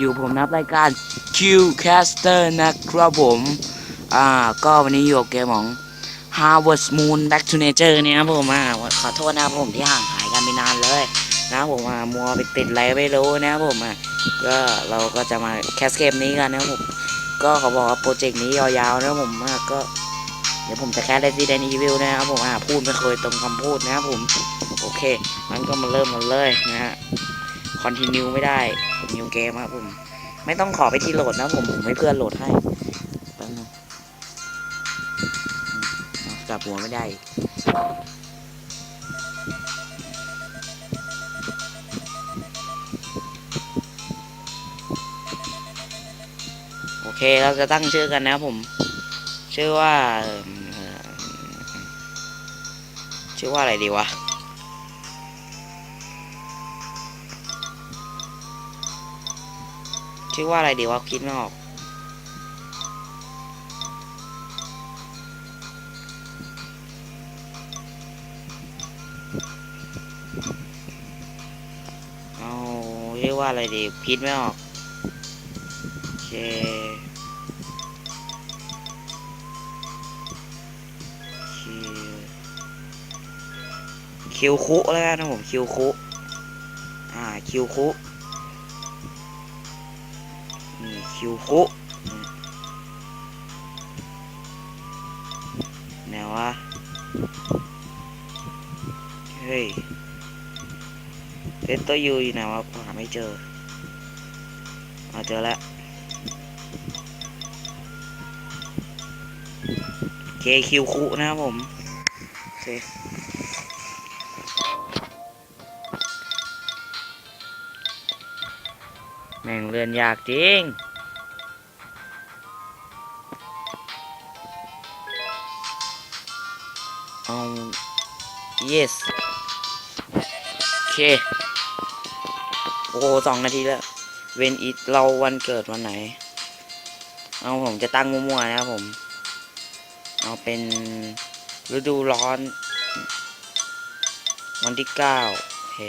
อยู่ผมนับรายการ Qcaster นะครับผม อ่า ก็วันนี้อยู่กับเกมของ Harvest Moon Back to Nature เนี่ยครับผมอ่าขอโทษนะครับผมที่ห่างหายกันไปนานเลยนะผมอ่ามัวไปติดอะไรไม่รู้นะครับผมอะก็เราก็จะมาแคสเกมนี้กันนะครับผม ก็ขาบอกว่าโปรเจกต์นี้ยาวๆนะผมอะก็ เดี๋ยวผมจะแคส Resident Evil นะครับผมอ่าพูดไม่เคยตรงคำพูดนะครับผม โอเคมันก็มาเริ่มกันเลยนะฮะ คอนติเนียไม่ได้นิวเกมครับผม ไม่ต้องขอไปที่โหลดนะผมผมให้เพื่อนโหลดให้แป๊บนึงกลับหัวไม่ได้โอเคเราจะตั้งชื่อกันนะผม ชื่อว่าชื่อว่าอะไรดีวะ ชื่อว่าอะไรดีวะคิดไม่ออกเอาชื่อว่าอะไรดีคิดไม่ออกโอเคคิวคิวคุแล้วนนะผมคิวคุอ่าคิวคุ นี่คิวคุไหนวะ เฮ้ยเอสตัวยูอยู่ไหนวะหาไม่เจอเอาเจอแล้วเคคิวคุนะครับผมโอเค ม่งเรียนยากจริง เอา yes โอเค โอ้สองนาทีแล้วเวนอีเราวันเกิดวันไหน เอาผมจะตั้งมั่วๆนะครับผม เอาเป็นฤดูร้อน วันที่เก้าโอเค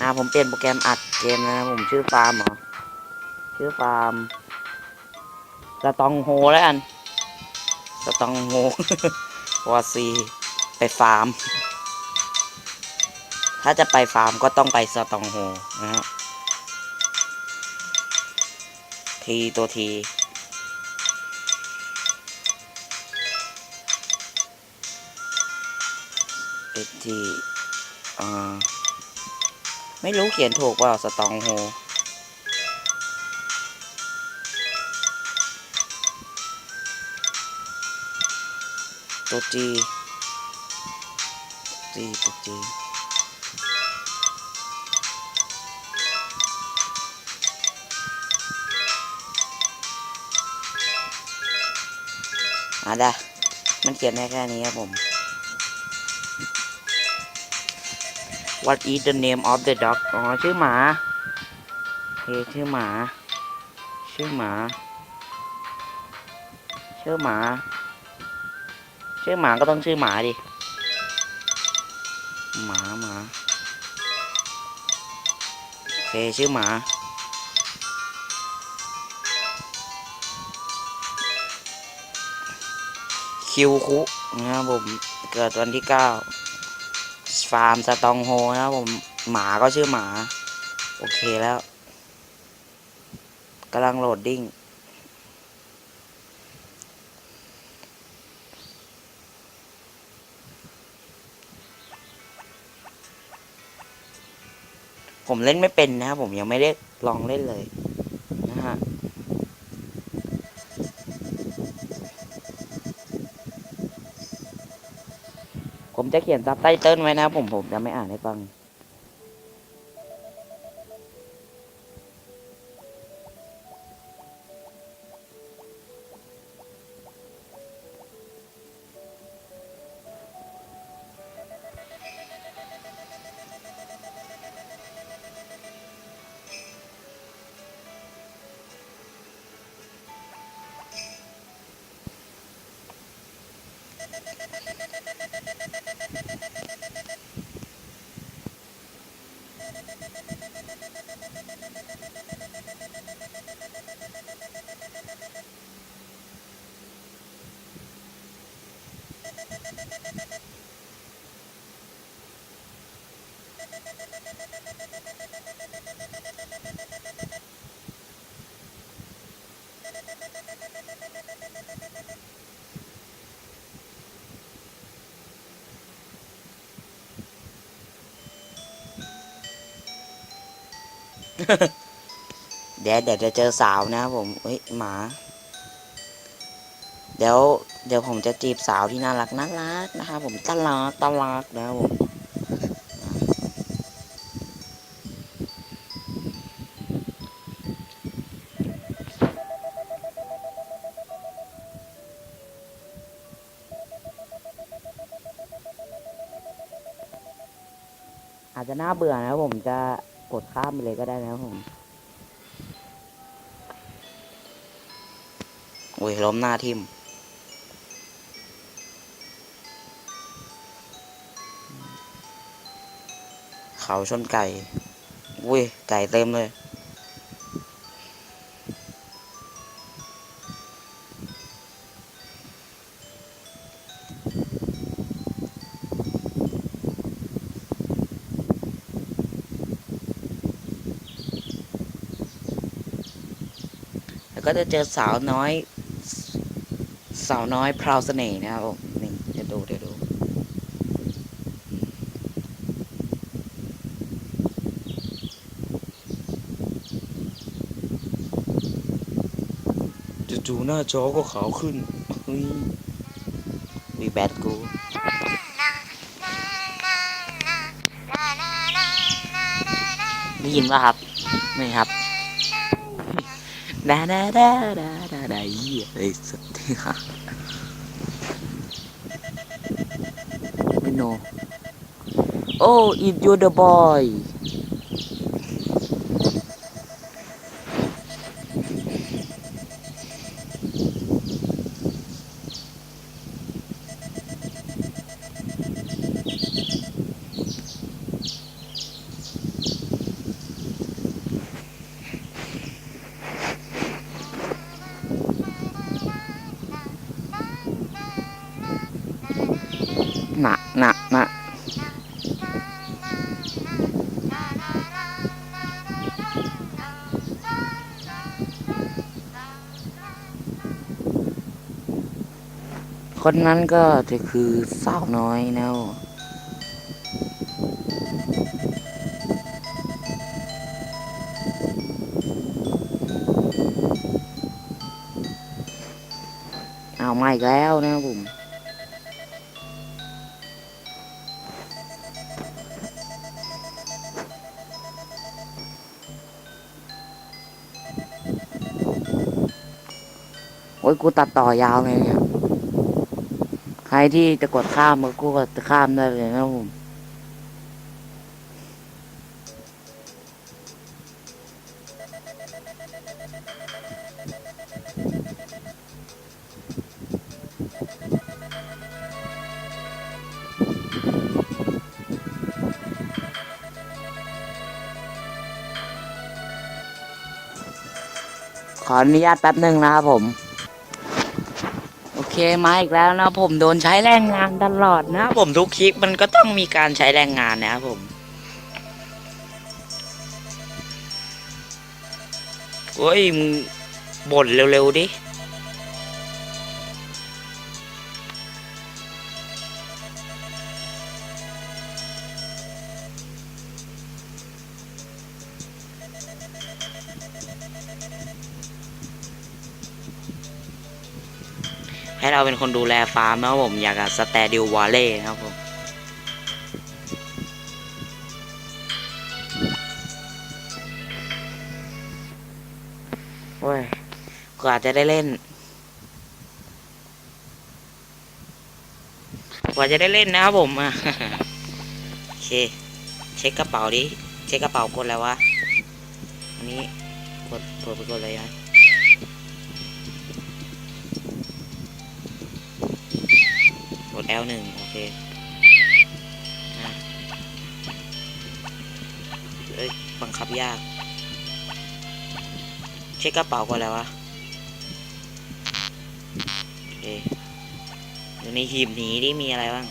อ่าผมเปลี่ยนโปรแกรมอัดเกมนะผมชื่อฟาร์มเหรอชื่อฟาร์มสตองโฮแล้วกันสตองโฮวอซีไปฟาร์ม ถ้าจะไปฟาร์มก็ต้องไปสตองโฮนะฮะทีตัวทีเอจีอ่า ไม่รู้เขียนถูกเปล่าสตองโฮตัวจีจีตัวจีอะได้มันเขียนได้แค่นี้ครับผม What is the name of the dog อ๋อชื่อหมาโอเคชื่อหมา ชื่อหมา ชื่อหมา ชื่อหมาก็ต้องชื่อหมาดิ หมาหมาโอเคชื่อหมาคิวคุนะครับผมเกิดวันที่เก้า ฟาร์มสตองโฮนะครับผมหมาก็ชื่อหมา โอเคแล้วกำลังโหลดดิ้งผมเล่นไม่เป็นนะครับผมยังไม่ได้ลองเล่นเลยนะฮะ ผมจะเขียนซับไตเติ้ลไว้นะผมผมจะไม่อ่านให้ฟัง เดี๋ยวเดี๋ยวจะเจอสาวนะครับผมเฮ้ยหมา เดี๋ยวเดี๋ยวผมจะจีบสาวที่น่ารักน่ารักนะครับผมตลาดตลาดนะครับผมอาจจะน่าเบื่อนะผมจะ กดข้ามไปเลยก็ได้นะครับผมโอ้ยล้มหน้าทิมเขาชนไก่อุ้ยไก่เต็มเลย เจอสาวน้อย สาวน้อยพราวเสน่ห์นะครับผมนี่เดี๋ยวดูเดี๋ยวดูจู่ๆหน้าจอก็ขาวขึ้นเฮ้ยวีแบดกูได้ยินป่ะครับไม่ครับ ดาดาดาดาดาดาเหี้ยไอ้สัตว์ที่ฮะไม่โนโอ้ it you the boy หนักหนักหนักคนนั้นก็จะคือสาวน้อยนะเอาไมาอีกแล้วนะผม อ้ยกูตัดต่อยาวเลยเนี่ยใครที่จะกดข้ามก็กูก็จะข้ามได้เลยนะผมขออนุญาตแป๊บหนึ่งนะครับผม มาอีกแล้วนะผมโดนใช้แรงงานตลอดนะผมทุกคลิปมันก็ต้องมีการใช้แรงงานนะครับผมโอ้ยมึงบ่นเร็วๆดิ ให้เราเป็นคนดูแลฟาร์มนะครับผมอยากกับสแตดิววอลเล่นะครับผมโอ้ยกว่าจะได้เล่น กว่าจะได้เล่นนะครับผมอะโอเค เช็คกระเป๋าดิ เช็คกระเป๋ากดแล้ววะ อันนี้กดกดไปกดเลยนะ L หนึ่งโอเคเอ้ยบังคับยาก เช็คกระเป๋าก่อนแล้ววะโอเคดูในหีบหนีดิมีอะไรบ้าง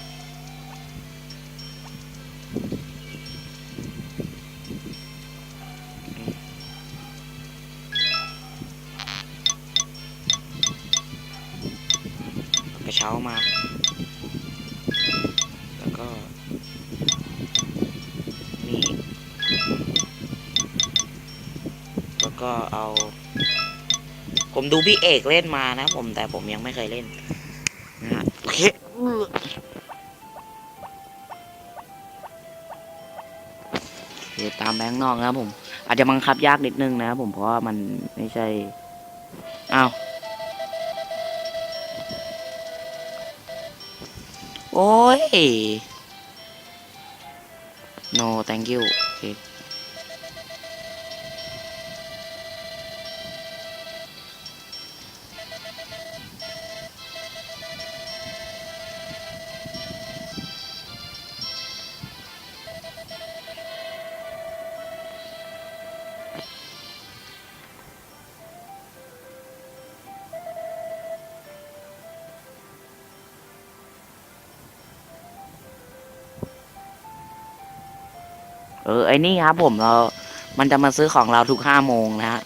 ผมดูพี่เอกเล่นมานะผมแต่ผมยังไม่เคยเล่นนะฮะโอเคตามแบงค์นอกนะครับผม อาจจะบังคับยากนิดนึงนะครับผมเพราะว่ามันไม่ใช่อ้าวโอ้ย no thank you โอเค ไอ้นี่ครับผมเรา มันจะมาซื้อของเราทุกห้าโมงนะฮะ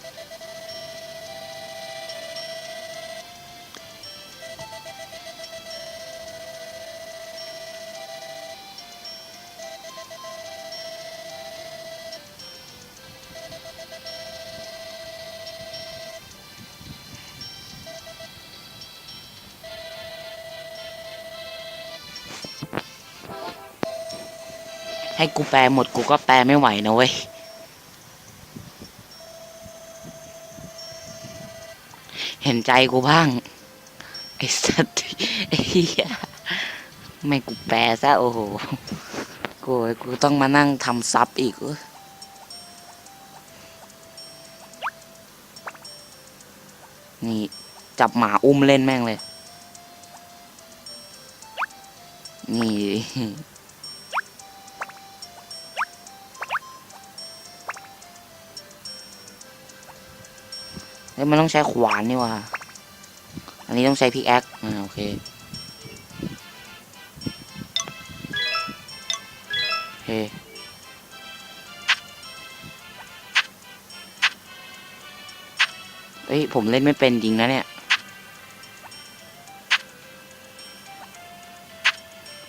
ให้กูแปลหมดกูก็แปลไม่ไหวนะเว้ย เห็นใจกูบ้าง ไอ้สัตว์ไอ้เหี้ยไม่กูแปลซะโอ้โห กูกูต้องมานั่งทำซับอีกเว้ยนี่ จับหมาอุ้มเล่นแม่งเลย นี่ เอ้ยมันต้องใช้ขวานนี่ว่าอันนี้ต้องใช้พิกแอคอ่าโอเคโอเคเอ้ยผมเล่นไม่เป็นจริงนะเนี่ย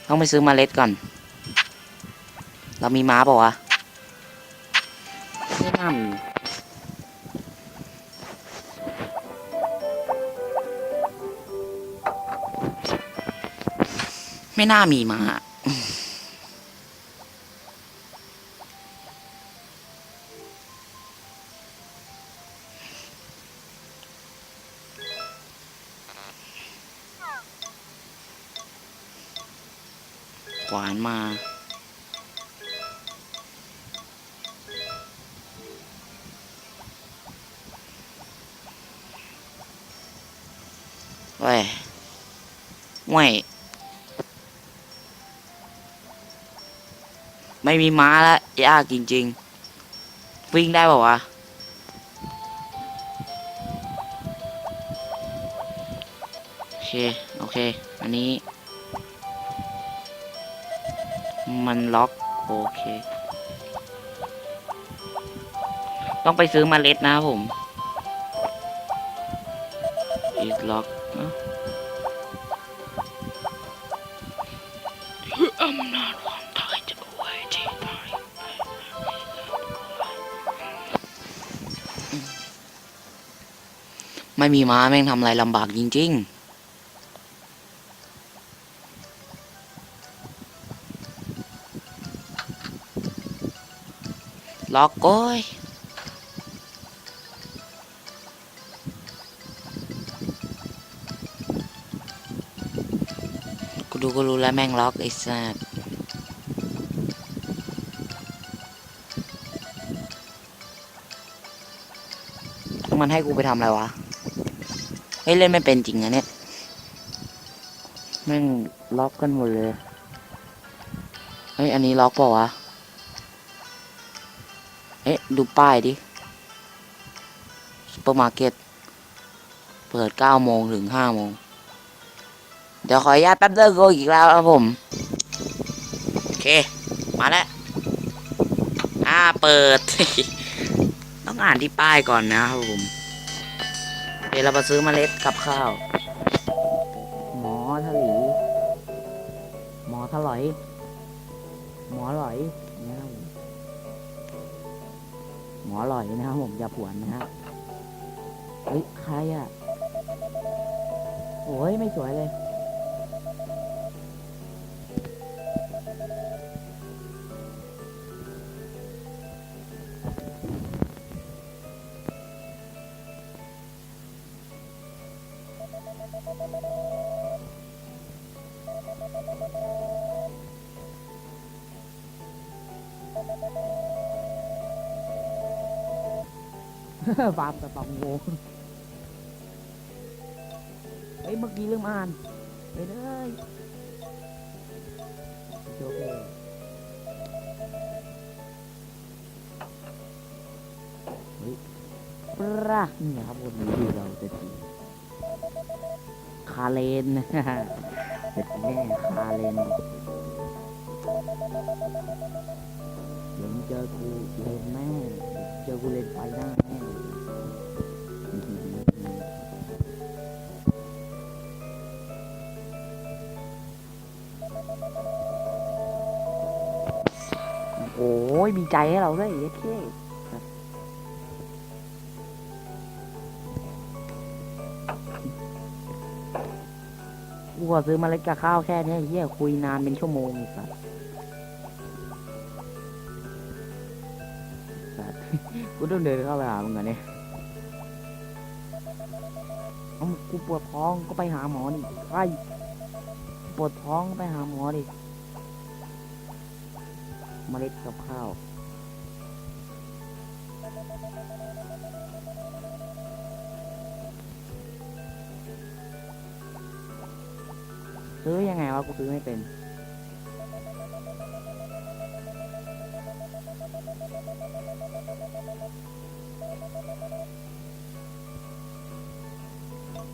ต้องไปซื้อเมาเล็ดก่อน เรามีม้าเปล่าวะไม่น่ามี ไม่น่ามีมาขวานมาเว้ ไม่มีม้าแล้วยากจริง ๆ วิ่งได้ป่าวะโอเค โอเค อันนี้ มันล็อก โอเค ต้องไปซื้อเมาเล็ดนะผม is lock เนอะ ไม่มีม้าแม่งทำอะไรลำบากจริง ๆล็อกโอ้ยกูดูก็รู้แล้วแม่งล็อกไอ้สัสมันให้กูไปทำอะไรวะ เฮ้ยเล่นไม่เป็นจริงอะเนี่ยแม่งล็อกกันหมดเลย เฮ้ยอันนี้ล็อกเปล่าวะเอ๊ะดูป้ายดิซูเปอร์มาร์เก็ต เปิดเก้าโมงถึงห้าโมง เดี๋ยวขออนุญาตแป๊บเดียวโกอีกแล้วครับผม โอเค มาแล้ว อ่าเปิด ต้องอ่านที่ป้ายก่อนนะครับผม เดี๋ยวเราไปซื้อเมล็ดกับข้าว หมอถลีหมอถลอย หมอหลอยเนี่ยครับผมหมออร่อยนะครับผมอย่าผวนนะฮะเฮ้ยใครอะโอ้ยไม่สวยเลย ฟาร์มกระป๋องงูเฮ้ยเมื่อกี้ลืมอ่านไปเลยโอเคเฮ้ยปราเนี่ยครับวันนี้ที่เราจะจีคาเลนเด็ดแม่คาเลนเดี๋ยวมึงเจอกูเลนแม่เจอกูเลนไฟหน้า ใจให้เราด้วยเย้เท่กูขอซื้อเมาเล็ดกับข้าวแค่เนี้ยเฮียคุยนานเป็นชั่วโมงอีกสัสสัตว์กูต้องเดินเข้าไปหามึงก่อนเนี่ยเอากูปวดท้องก็ไปหาหมอดิไปปวดท้องก็ไปหาหมอดิ เมล็ดกับข้าว ซื้อยังไงวะกูซื้อไม่เป็น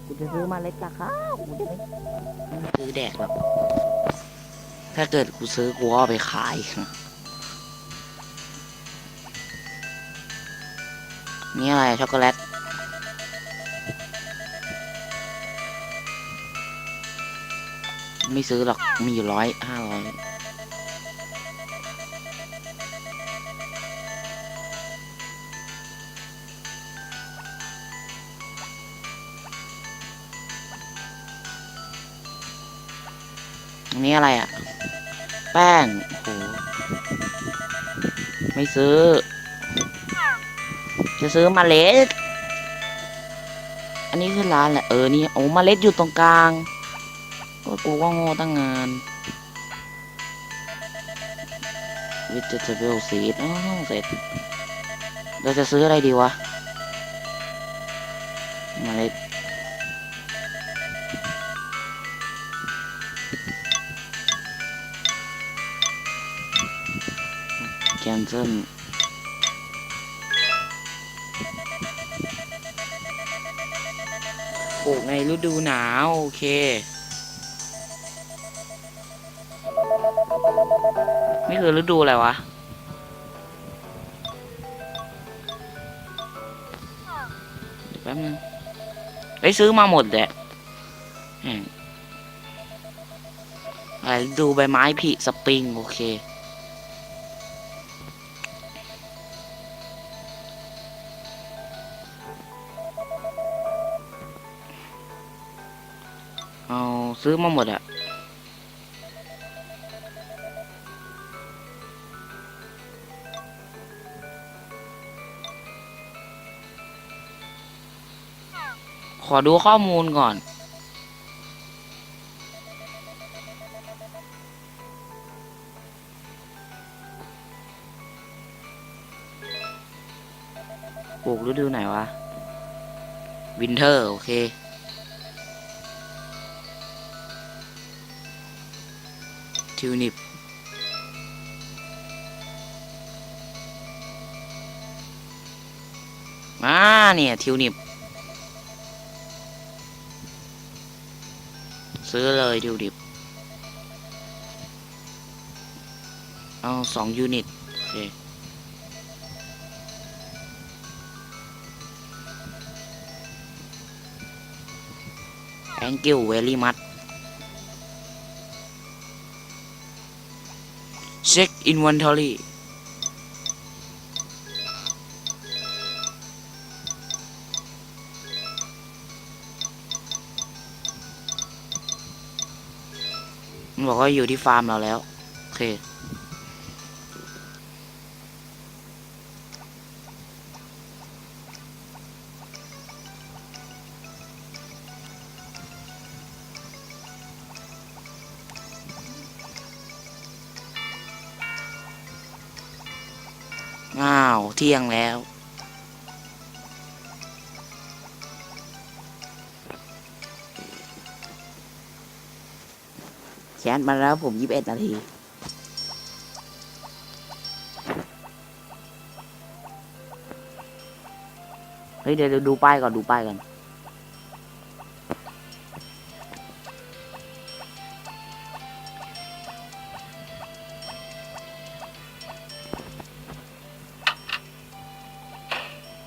กูจะซื้อมาเล็กกับข้ากูจะไม่ซื้อแดกหรอกถ้าเกิดกูซื้อกูเอาไปขาย นี่อะไรช็อกโกแลตไม่ซื้อหรอก มีอยู่ร้อยห้าร้อยนนี้อะไรอะ แป้งโหไม่ซื้อ จะซื้อเมาเล็ด อันนี้คือร้านแหละเออ นี่ โอ้เมาเล็ดอยู่ตรงกลางก็กูก็โง่ตั้งงาน vegetable seed อ๋อเสร็จ เราจะซื้ออะไรดีวะเมาเล็ดแคนเซิล ลูกในฤดูหนาว โอเค นี่คือฤดูอะไรวะเดี๋ยวแป๊บนึงไปซื้อมาหมดแหละอะไรดูใบไม้ผลิสปริง โอเค ซื้อมาหมดอะขอดูข้อมูลก่อนปลูกฤดูไหนวะ วินเทอร์ โอเค ทิวนิปอ่าเนี่ยทิวนิปซื้อเลยทิวนิปเอาสองยูนิตโอเค thank you very much check inventory มันบอกว่าอยู่ที่ฟาร์มเราแล้ว โอเค ที่ยงแล้ว แชทมาแล้วผมยี่สิบเอ็ดนาทีเฮ้ยเดี๋ยวเดี๋ยวดูป้ายก่อนดูป้ายก่อน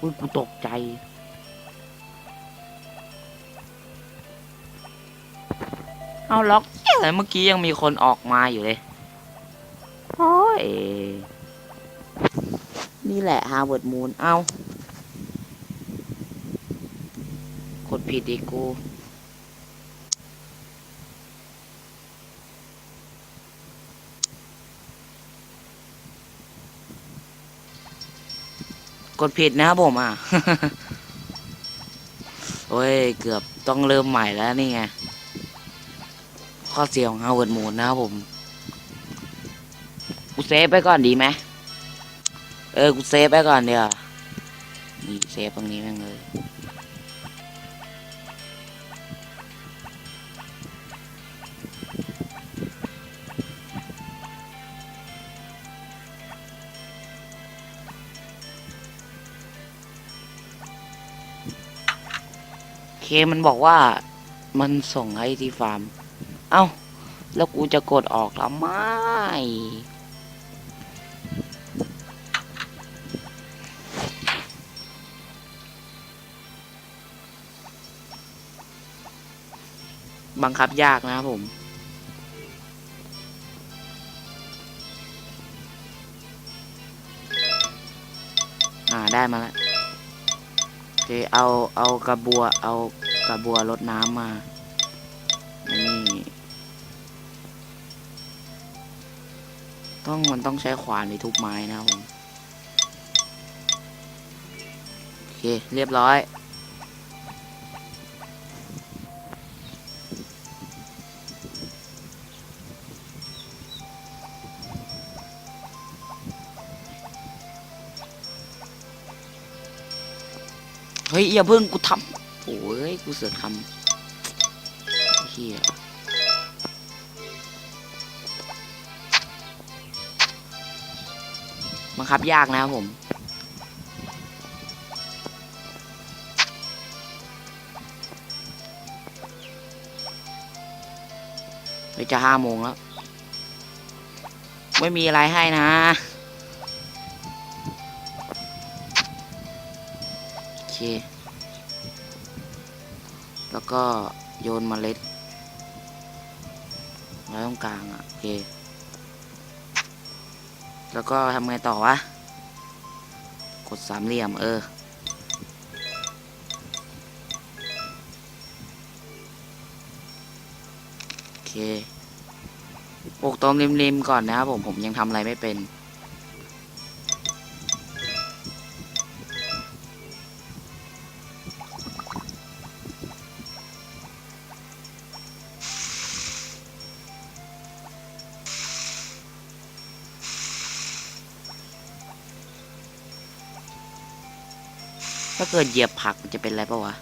อุ้ยกูตกใจ เอาล็อกเหี้ยเมื่อกี้ยังมีคนออกมาอยู่เลยโอ้ยนี่แหละฮาร์ว r ร์ดมูนเอากดผิดอีกกู ดผิดนะครับผมอะ โอ้ย เกือบต้องเริ่มใหม่แล้วนี่ไง ข้อเสียของฮาวเวิร์ดมูนนะครับผม กูเซฟไปก่อนดีไหมเออ กูเซฟไปก่อนเดี๋ยวนี่เซฟตรงนี้แม่งเลย มันบอกว่ามันส่งให้ที่ฟาร์ม เอ้า แล้วกูจะกดออกแล้วไม่ บังคับยากนะครับผมอ่าได้มาแล้วโอเคเอาเอากระบัวเอา กระบัวรดน้ำมานี่ต้องมันต้องใช้ขวานไปทุบไม้นะผมโอเค เรียบร้อย เฮ้ย อย่าเพิ่งกูทำ กูเสือกทำเฮียบังคับยากนะครับผม ไปจะห้าโมงแล้ว ไม่มีอะไรให้นะโอเค แล้วก็โยนเมล็ดไว้ตรงกลางอะโอเค แล้วก็ทำไงต่อวะ กดสามเหลี่ยมเออ โอเคปลูกตรงริมๆก่อนนะครับผม ผมยังทำอะไรไม่เป็น ถ้าเกิดเหยียบผักมันจะเป็นอะไรปะวะ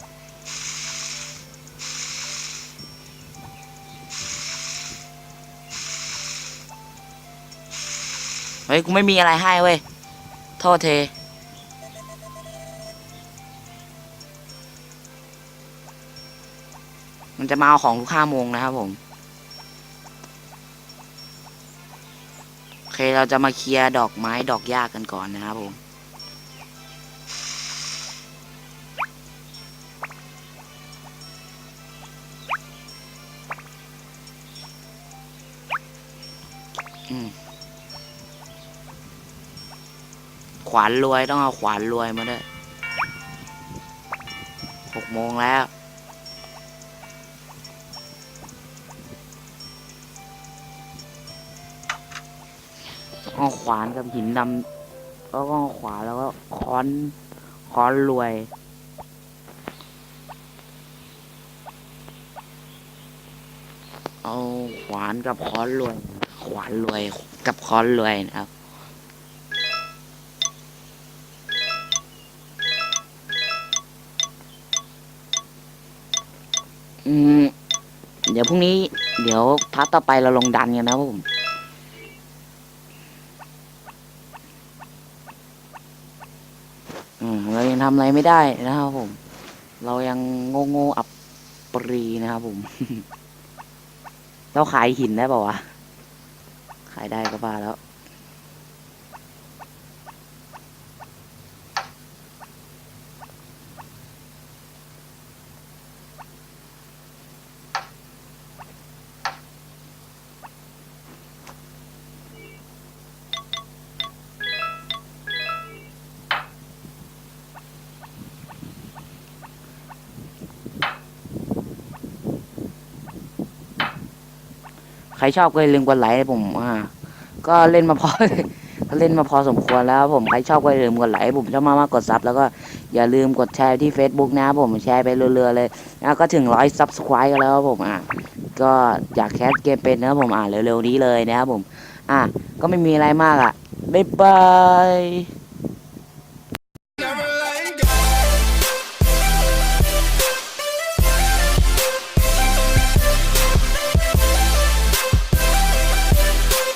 เฮ้ยกูไม่มีอะไรให้เว้ยโทษเทมันจะมาเอาของทุกห้าโมงนะครับผมโอเคเราจะมาเคลียร์ดอกไม้ดอกหญ้ากันก่อนนะครับผม ขวานรวยต้องเอาขวานรวยมาด้วยหกโมงแล้ว เอาขวานกับหินดำก็เอาขวานแล้วก็ค้อนค้อนรวยเอาขวานกับค้อนรวย ขวานรวยกับค้อนรวยนะครับ อืม เดี๋ยวพรุ่งนี้ เดี๋ยวพักต่อไปเราลงดันกันนะครับผมเรายังทำอะไรไม่ได้นะครับผม เรายังโง่โง่ๆอับปรีนะครับผม เราขายหินได้ป่าวะ ขายได้ก็บ้าแล้ว ครชอบก็อย่าลืมกดไลค์ให้ผมอ่าก็เล่นมาพอเล่นมาพอสมควรแล้วผมใครชอบก็อย่าลืมกดไลค์ให้ผมชอบมากๆกดซับแล้วก็อย่าลืมกดแชร์ที่ Facebook นะผมแชร์ไปเรื่อยๆเลยแล้วก็ถึงร้อยซับสไครต์กันแล้วผมอะก็อยากแคสเกมเป็นนะผมอ่าเร็วๆนี้เลยนะครับผม อะก็ไม่มีอะไรมากอะบ๊ายบาย